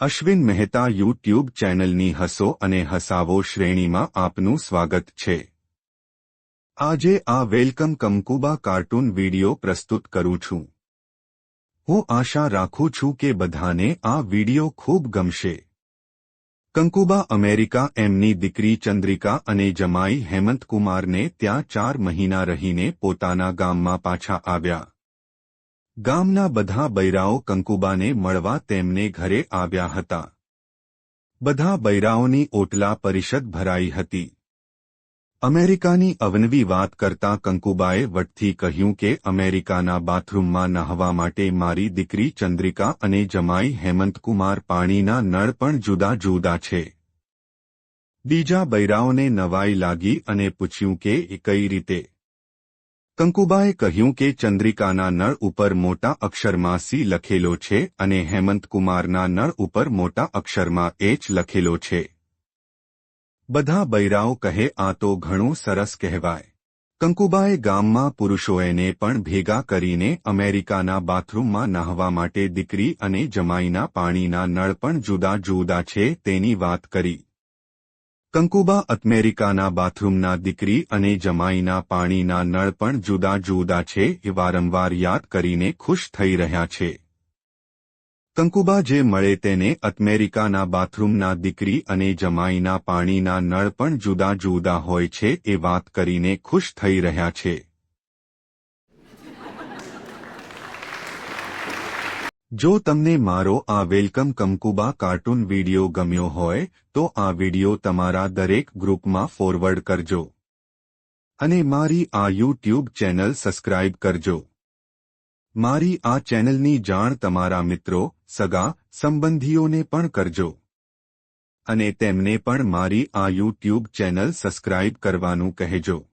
Ashwin Mehta YouTube ચેનલની હસો અને હસાવો શ્રેણીમાં આપનું સ્વાગત છે. આજે આ વેલકમ કંકુબા કાર્ટૂન વિડિયો પ્રસ્તુત કરું છું. હું આશા રાખું છું કે બધાને આ વિડિયો ખૂબ ગમશે. કંકુબા અમેરિકા એમની દીકરી ચંદ્રિકા અને જમાઈ હેમંતકુમારને ત્યાં ચાર મહિના રહીને પોતાના ગામમાં પાછા આવ્યા. ગામના બધા બૈરાઓ કંકુબાને મળવા તેમને ઘરે આવ્યા હતા. બધા બૈરાઓની ઓટલા પરિષદ ભરાઈ હતી. અમેરિકાની અવનવી વાત કરતા કંકુબાએ વટથી કહ્યું કે અમેરિકાના બાથરૂમમાં નહાવા માટે મારી દીકરી ચંદ્રિકા અને જમાઈ હેમંતકુમાર પાણીના નળ પણ જુદા જુદા છે. બીજા બૈરાઓને નવાઈ લાગી અને પૂછ્યું કે કઈ રીતે કંકુબાએ કહ્યું કે ચંદ્રિકાના નળ ઉપર મોટા અક્ષરમાં સી લખેલો છે અને હેમંતકુમારના નળ ઉપર મોટા અક્ષરમાં એચ લખેલો છે. બધા બૈરાઓ કહે, આ તો ઘણું સરસ કહેવાય. કંકુબાએ ગામમાં પુરુષોએને પણ ભેગા કરીને અમેરિકાના બાથરૂમમાં નહાવા માટે દીકરી અને જમાઈના પાણીના નળ પણ જુદા જુદા છે તેની વાત કરી. કંકુબા અમેરિકાના બાથરૂમના દીકરી અને જમાઈના પાણીના નળ પણ જુદા જુદા છે એ વારંવાર યાદ કરીને ખુશ થઈ રહ્યા છે. કંકુબા જે મળે તેને અમેરિકાના બાથરૂમના દીકરી અને જમાઈના પાણીના નળ પણ જુદા જુદા હોય છે એ વાત કરીને ખુશ થઈ રહ્યા છે. જો તમને મારો આ વેલકમ કંકુબા કાર્ટૂન વિડિયો ગમ્યો હોય, તો આ વિડિયો તમારા દરેક ગ્રુપમાં ફોરવર્ડ કરજો. અને મારી આ યુટ્યુબ ચેનલ સબસ્ક્રાઇબ કરજો. મારી આ ચેનલની જાણ તમારા મિત્રો, સગા, સંબંધીઓને પણ કરજો. અને તેમને પણ મારી આ યુટ્યુબ ચેનલ સબસ્ક્રાઇબ કરવાનું કહેજો.